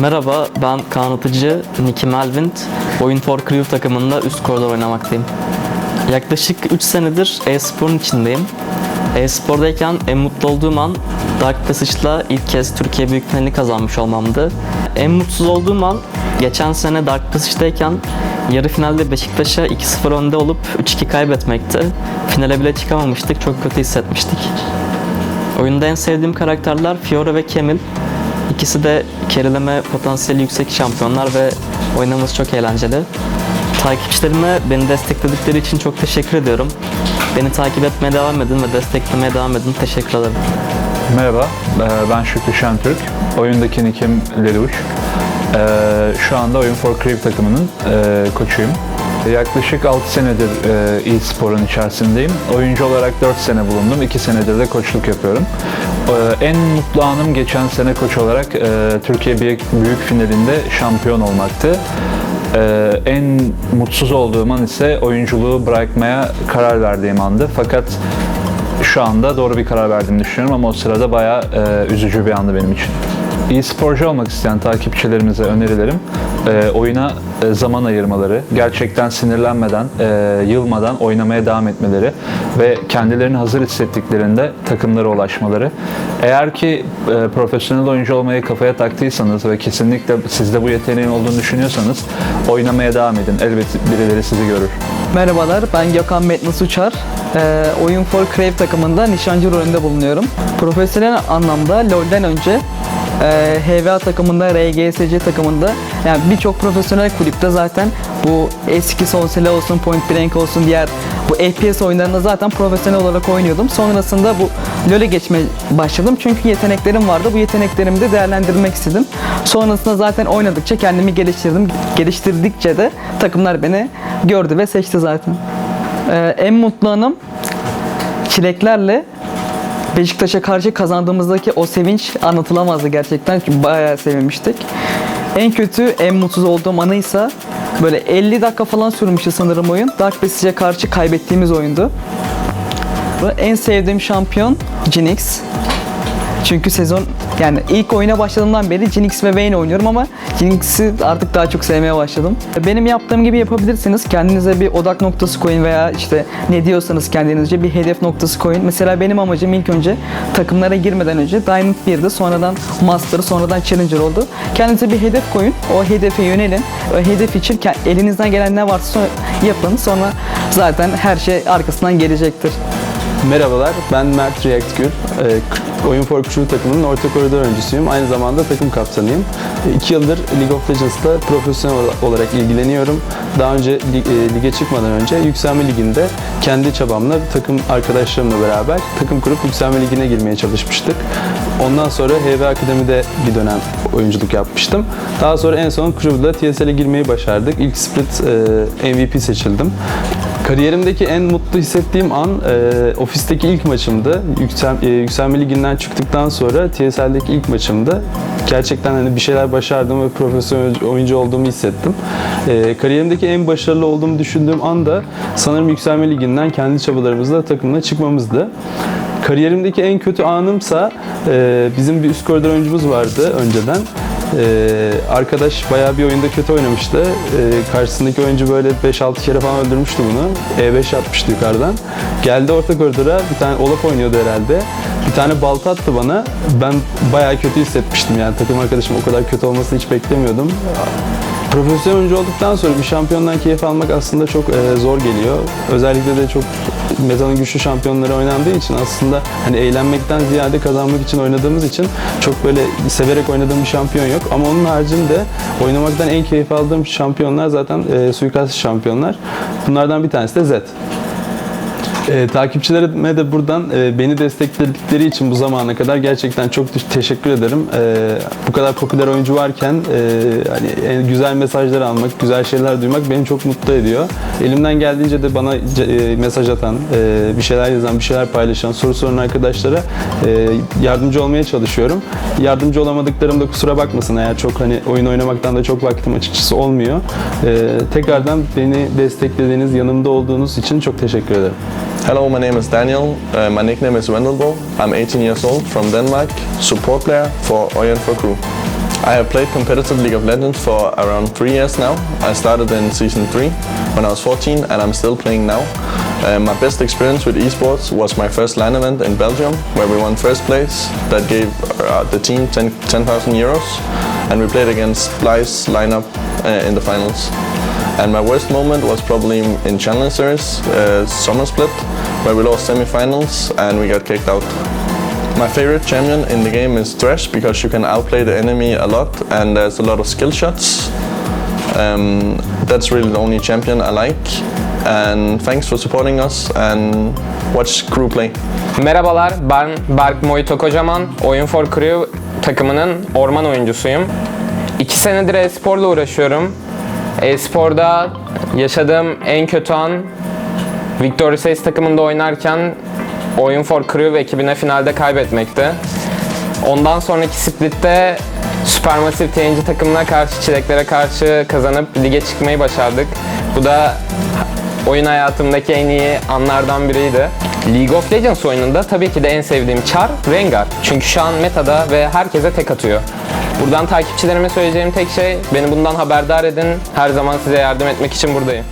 Merhaba, ben Kaan Atıcı, Nicky Melvin. Oyun for Crew takımında üst koridor oynamaktayım. Yaklaşık 3 senedir e-sporun içindeyim. E-spordayken en mutlu olduğum an Dark Passage'la ilk kez Türkiye Büyük Finali kazanmış olmamdı. En mutsuz olduğum an geçen sene Dark Passage'dayken yarı finalde Beşiktaş'a 2-0 önde olup 3-2 kaybetmekti. Finale bile çıkamamıştık, çok kötü hissetmiştik. Oyunda en sevdiğim karakterler Fiora ve Camille. İkisi de kerileme potansiyeli yüksek şampiyonlar ve oynaması çok eğlenceli. Takipçilerime beni destekledikleri için çok teşekkür ediyorum. Beni takip etmeye devam edin ve desteklemeye devam edin. Teşekkür ederim. Merhaba, e, ben Şükrü Şentürk. Oyundaki Nikim Lelouch. E, Şu anda Oyun for Creep takımının e, koçuyum. Yaklaşık 6 senedir e-sporun içerisindeyim. Oyuncu olarak 4 sene bulundum. 2 senedir de koçluk yapıyorum. E, En mutlu anım geçen sene koç olarak e, Türkiye Büyük, Büyük Finalinde şampiyon olmaktı. E, En mutsuz olduğum an ise oyunculuğu bırakmaya karar verdiğim andı. Fakat şu anda doğru bir karar verdiğimi düşünüyorum ama o sırada bayağı e, üzücü bir andı benim için. İyi sporcu olmak isteyen takipçilerimize önerilerim e, oyuna e, zaman ayırmaları, gerçekten sinirlenmeden, e, yılmadan oynamaya devam etmeleri ve kendilerini hazır hissettiklerinde takımlara ulaşmaları. Eğer ki e, profesyonel oyuncu olmayı kafaya taktıysanız ve kesinlikle sizde bu yeteneğin olduğunu düşünüyorsanız oynamaya devam edin. Elbette birileri sizi görür. Merhabalar, ben Gökhan Metnus Uçar. Ee, Oyun for Crave takımında nişancı rolünde bulunuyorum. Profesyonel anlamda LoL'den önce e, HVA takımında, RGSC takımında yani birçok profesyonel kulüpte zaten bu eski Sonsele olsun, Point Blank olsun diğer bu FPS oyunlarında zaten profesyonel olarak oynuyordum. Sonrasında bu LoL'e geçmeye başladım çünkü yeteneklerim vardı. Bu yeteneklerimi de değerlendirmek istedim. Sonrasında zaten oynadıkça kendimi geliştirdim. Geliştirdikçe de takımlar beni gördü ve seçti zaten. Ee, en mutlu anım çileklerle Beşiktaş'a karşı kazandığımızdaki o sevinç anlatılamazdı gerçekten. Çünkü bayağı sevinmiştik. En kötü, en mutsuz olduğum anıysa böyle 50 dakika falan sürmüştü sanırım oyun. Dark Passage'e karşı kaybettiğimiz oyundu. Ve En sevdiğim şampiyon Jinx. Çünkü sezon yani ilk oyuna başladığımdan beri Jinx ve Vayne oynuyorum ama Jinx'i artık daha çok sevmeye başladım. Benim yaptığım gibi yapabilirsiniz. Kendinize bir odak noktası koyun veya işte ne diyorsanız kendinizce bir hedef noktası koyun. Mesela benim amacım ilk önce takımlara girmeden önce Diamond 1'de sonradan Master sonradan Challenger oldu. Kendinize bir hedef koyun. O hedefe yönelin. O hedef için elinizden gelen ne varsa yapın. Sonra zaten her şey arkasından gelecektir. Merhabalar, ben Mert React Gül. Ee, Oyun for Crew takımının orta koridor oyuncusuyum. Aynı zamanda takım kaptanıyım. 2 yıldır League of Legends'ta profesyonel olarak ilgileniyorum. Daha önce e, lige çıkmadan önce Yükselme Ligi'nde kendi çabamla takım arkadaşlarımla beraber takım kurup Yükselme Ligi'ne girmeye çalışmıştık. Ondan sonra HV Akademi'de bir dönem oyunculuk yapmıştım. Daha sonra en son Crew'da TSL'e girmeyi başardık. İlk split e, MVP seçildim. Kariyerimdeki en mutlu hissettiğim an e, ofisteki ilk maçımdı. Yüksel, e, Yükselme Ligi'nden çıktıktan sonra TSL'deki ilk maçımdı. Gerçekten hani bir şeyler başardım ve profesyonel oyuncu olduğumu hissettim. E, kariyerimdeki en başarılı olduğumu düşündüğüm anda sanırım Yükselme Ligi'nden kendi çabalarımızla takımla çıkmamızdı. Kariyerimdeki en kötü anımsa e, bizim bir üst koridor oyuncumuz vardı önceden. Ee, arkadaş bayağı bir oyunda kötü oynamıştı. Ee, karşısındaki oyuncu böyle 5-6 kere falan öldürmüştü bunu. E5 atmıştı yukarıdan. Geldi orta koridora bir tane Olaf oynuyordu herhalde. Bir tane balta attı bana. Ben bayağı kötü hissetmiştim yani takım arkadaşım o kadar kötü olmasını hiç beklemiyordum. Profesyonel oyuncu olduktan sonra bir şampiyondan keyif almak aslında çok e, zor geliyor. Özellikle de çok metanın güçlü şampiyonları oynandığı için aslında hani eğlenmekten ziyade kazanmak için oynadığımız için çok böyle severek oynadığım bir şampiyon yok. Ama onun haricinde oynamaktan en keyif aldığım şampiyonlar zaten e, suikast şampiyonlar. Bunlardan bir tanesi de Zed. E, takipçilerime de buradan e, beni destekledikleri için bu zamana kadar gerçekten çok te- teşekkür ederim. E, bu kadar popüler oyuncu varken e, hani en güzel mesajlar almak, güzel şeyler duymak beni çok mutlu ediyor. Elimden geldiğince de bana e, mesaj atan, e, bir şeyler yazan, bir şeyler paylaşan, soru soran arkadaşlara e, yardımcı olmaya çalışıyorum. Yardımcı olamadıklarımda kusura bakmasın eğer çok hani oyun oynamaktan da çok vaktim açıkçası olmuyor. E, tekrardan beni desteklediğiniz, yanımda olduğunuz için çok teşekkür ederim. Hello, my name is Daniel. Uh, my nickname is Wendelbo. I'm 18 years old from Denmark, support player for Orion for Crew. I have played competitive League of Legends for around three years now. I started in season three when I was 14, and I'm still playing now. Uh, my best experience with esports was my first LAN event in Belgium, where we won first place. That gave uh, the team 10 10,000 euros, and we played against Splice lineup uh, in the finals. And my worst moment was probably in Challengers uh, Summer Split, where we lost semifinals and we got kicked out. My favorite champion in the game is Thresh because you can outplay the enemy a lot and there's a lot of skill shots. Um, that's really the only champion I like. And thanks for supporting us and watch crew play. Merhabalar, ben Berk Mojito Kocaman. Oyun for Crew takımının orman oyuncusuyum. İki senedir e-sporla uğraşıyorum. E-sporda yaşadığım en kötü an Victory Says takımında oynarken Oyun for Crew ekibine finalde kaybetmekti. Ondan sonraki splitte Supermassive TNG takımına karşı, çileklere karşı kazanıp lige çıkmayı başardık. Bu da oyun hayatımdaki en iyi anlardan biriydi. League of Legends oyununda tabii ki de en sevdiğim çar Rengar. Çünkü şu an metada ve herkese tek atıyor. Buradan takipçilerime söyleyeceğim tek şey beni bundan haberdar edin. Her zaman size yardım etmek için buradayım.